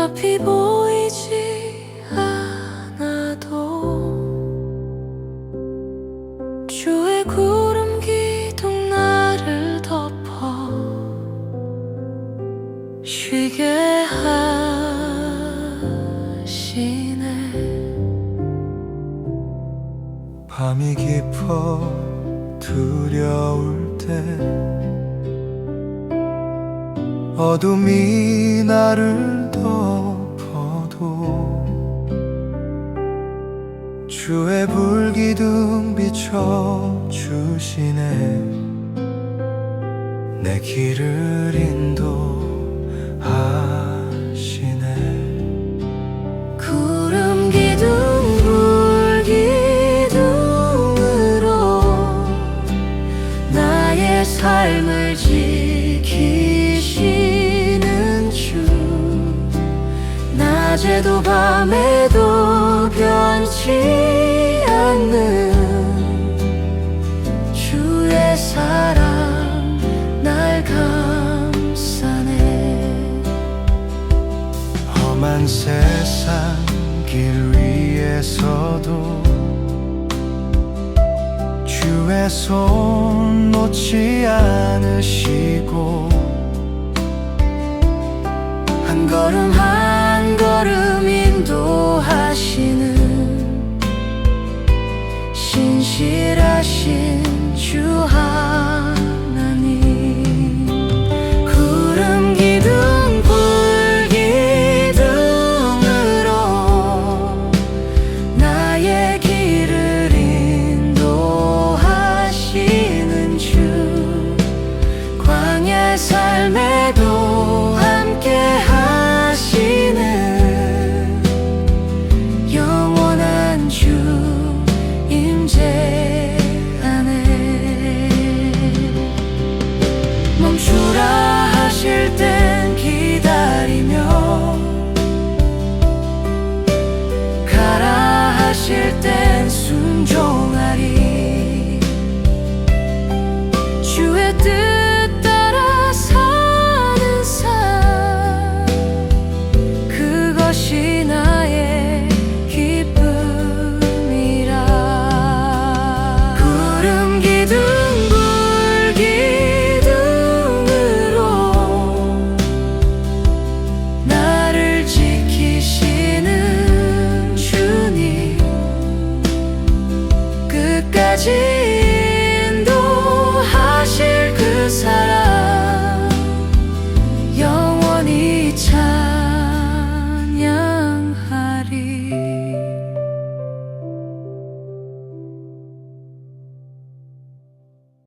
앞이 보이지 않아도 주의 구름 기둥 나를 덮어 쉬게 하시네. 밤이 깊어 두려울 때 둠이 나를 덮어도 주의 불기둥 비춰주시네. 내 길을 인도 낮에도 밤에도 변치 않는 주의 사랑 날 감싸네. 험한 세상 길 위에서도 주의 손 놓지 않으시고 한 걸음 한 하실 땐 순종하리. 주의 뜻 끝까지.